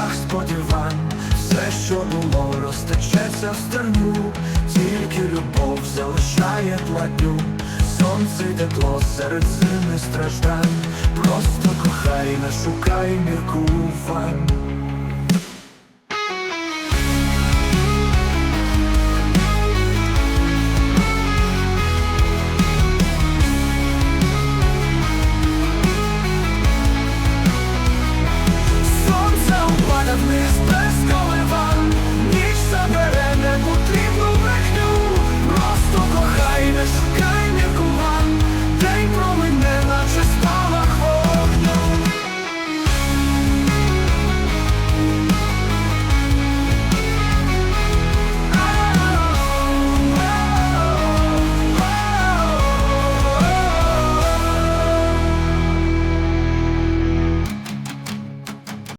сльозах сподівань, все, що було, розтечеться в стерну, тільки любов залишає платню, сонце й тепло серед зими страждань, просто кохай, не шукай міркувань.